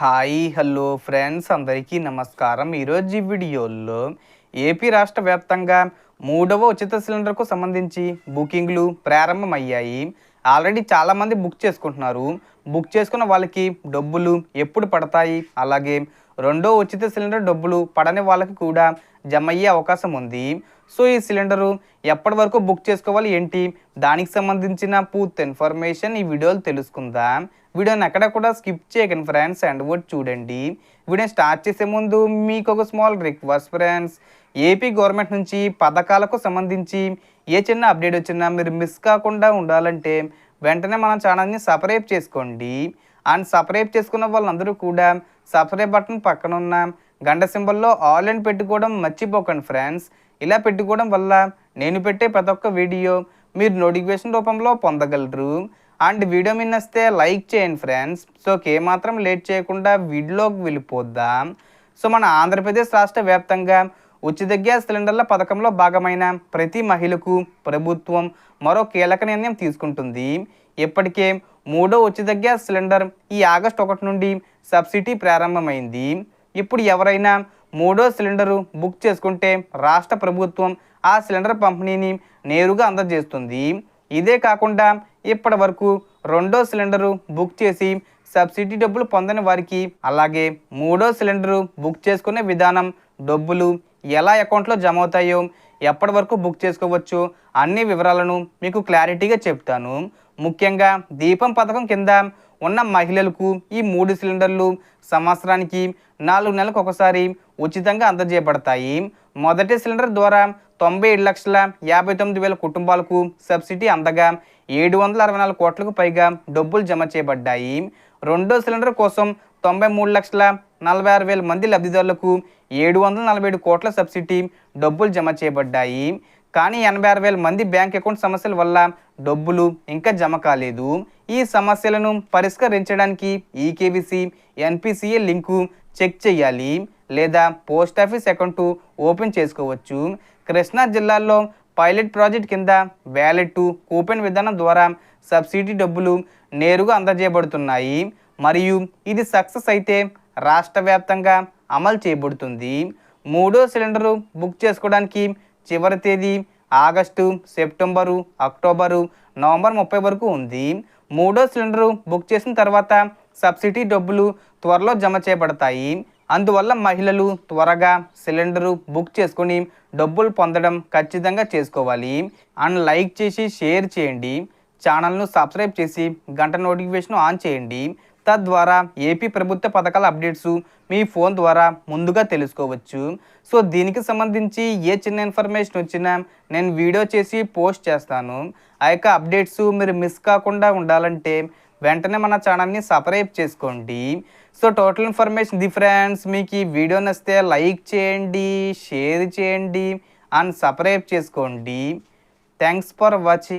Hi hello friends. అందరికీ నమస్కారం. ఈరోజు ఈ వీడియోలో ఏపీ రాష్ట్ర వ్యాప్తంగా మూడవ ఉచిత సిలిండర్కు సంబంధించి బుకింగ్లు ప్రారంభమయ్యాయి. ఆల్రెడీ చాలామంది బుక్ చేసుకుంటున్నారు. బుక్ చేసుకున్న వాళ్ళకి డబ్బులు ఎప్పుడు పడతాయి? అలాగే రెండో ఉచిత సిలిండర్ డబ్బులు పడని వాళ్ళకి కూడా జమ అయ్యే అవకాశం ఉంది. సో ఈ సిలిండరు ఎప్పటి వరకు బుక్ చేసుకోవాలి ఏంటి? దానికి సంబంధించిన పూర్తి ఇన్ఫర్మేషన్ ఈ వీడియోలో తెలుసుకుందాం. వీడియోని ఎక్కడ కూడా స్కిప్ చేయకండి ఫ్రెండ్స్ అండ్ వర్డ్ చూడండి. వీడియో స్టార్ట్ చేసే ముందు మీకు ఒక small request friends. AP government నుంచి పథకాలకు సంబంధించి ఏ చిన్న అప్డేట్ వచ్చినా మీరు మిస్ కాకుండా ఉండాలంటే వెంటనే మన ఛానల్ని సబ్స్క్రైబ్ చేసుకోండి. అండ్ సబ్స్క్రైబ్ చేసుకున్న వాళ్ళందరూ కూడా సబ్స్క్రైబ్ బటన్ పక్కన ఉన్న గంట సింబల్లో ఆల్ అండ్ పెట్టుకోవడం మర్చిపోకండి ఫ్రెండ్స్ ఇలా పెట్టుకోవడం వల్ల నేను పెట్టే ప్రతి ఒక్క వీడియో మీరు నోటిఫికేషన్ రూపంలో పొందగలరు. అండ్ వీడియో మీ నచ్చితే లైక్ చేయండి ఫ్రెండ్స్ సో ఏమాత్రం లేట్ చేయకుండా వీడియోకి వెళ్ళిపోద్దాం. సో మన ఆంధ్రప్రదేశ్ రాష్ట్ర వ్యాప్తంగా ఉచిత గ్యాస్ సిలిండర్ల పథకంలో భాగమైన ప్రతి మహిళకు ప్రభుత్వం మరో కీలక నిర్ణయం తీసుకుంటుంది. ఇప్పటికే మూడో ఉచిత గ్యాస్ సిలిండర్ ఈ ఆగస్టు ఒకటి నుండి సబ్సిడీ ప్రారంభమైంది. ఇప్పుడు ఎవరైనా మూడో సిలిండరు బుక్ చేసుకుంటే రాష్ట్ర ప్రభుత్వం ఆ సిలిండర్ పంపిణీని నేరుగా అందజేస్తుంది. ఇదే కాకుండా ఇప్పటి వరకు రెండో సిలిండరు బుక్ చేసి సబ్సిడీ డబ్బులు పొందని వారికి అలాగే మూడో సిలిండరు బుక్ చేసుకునే విధానం డబ్బులు ఎలా అకౌంట్లో జమ అవుతాయో ఎప్పటి వరకు బుక్ చేసుకోవచ్చు అన్ని వివరాలను మీకు క్లారిటీగా చెప్తాను. ముఖ్యంగా దీపం పథకం కింద ఉన్న మహిళలకు ఈ మూడు సిలిండర్లు సంవత్సరానికి నాలుగు నెలలకు ఒకసారి ఉచితంగా అందజేయబడతాయి. మొదటి సిలిండర్ ద్వారా తొంభై ఏడు లక్షల యాభై తొమ్మిది వేల కుటుంబాలకు సబ్సిడీ అందగా ఏడు వందల అరవై నాలుగు కోట్లకు పైగా డబ్బులు జమ చేయబడ్డాయి. రెండో సిలిండర్ కోసం తొంభై మూడు లక్షల నలభై ఆరు వేల మంది లబ్ధిదారులకు ఏడు వందల నలభై ఏడు కోట్ల సబ్సిడీ డబ్బులు జమ చేయబడ్డాయి. కానీ ఎనభై ఆరు వేల మంది బ్యాంక్ అకౌంట్ సమస్యల వల్ల డబ్బులు ఇంకా జమ కాలేదు. ఈ సమస్యలను పరిష్కరించడానికి ఈకేబీసీ ఎన్పిసిఏ లింకు చెక్ చేయాలి లేదా పోస్ట్ ఆఫీస్ అకౌంట్ ఓపెన్ చేసుకోవచ్చు. కృష్ణా జిల్లాలో పైలట్ ప్రాజెక్ట్ కింద వ్యాలెట్ కూపెన్ విధానం ద్వారా సబ్సిడీ డబ్బులు నేరుగా అందజేయబడుతున్నాయి. మరియు ఇది సక్సెస్ అయితే రాష్ట్ర వ్యాప్తంగా అమలు చేయబడుతుంది. మూడో సిలిండరు బుక్ చేసుకోవడానికి చివరి తేదీ ఆగస్టు సెప్టెంబరు అక్టోబరు నవంబర్ ముప్పై వరకు ఉంది. మూడో సిలిండరు బుక్ చేసిన తర్వాత సబ్సిడీ డబ్బులు త్వరలో జమ చేయబడతాయి. అందువల్ల మహిళలు త్వరగా సిలిండరు బుక్ చేసుకొని డబ్బులు పొందడం ఖచ్చితంగా చేసుకోవాలి. అండ్ లైక్ చేసి షేర్ చేయండి. ఛానల్ను సబ్స్క్రైబ్ చేసి గంట నోటిఫికేషన్ ఆన్ చేయండి. తద్వారా ఏపీ ప్రభుత్వ పథకాల అప్డేట్స్ మీ ఫోన్ ద్వారా ముందుగా తెలుసుకోవచ్చు. సో దీనికి సంబంధించి ఏ చిన్న ఇన్ఫర్మేషన్ వచ్చినా నేను వీడియో చేసి పోస్ట్ చేస్తాను. ఆ యొక్క అప్డేట్స్ మీరు మిస్ కాకుండా ఉండాలంటే వెంటనే మన ఛానల్ని సబ్స్క్రైబ్ చేసుకోండి. So total information the friends మీకు ఈ వీడియో నచ్చితే లైక్ చేయండి షేర్ చేయండి అండ్ సబ్స్క్రైబ్ చేసుకోండి. Thanks for watching.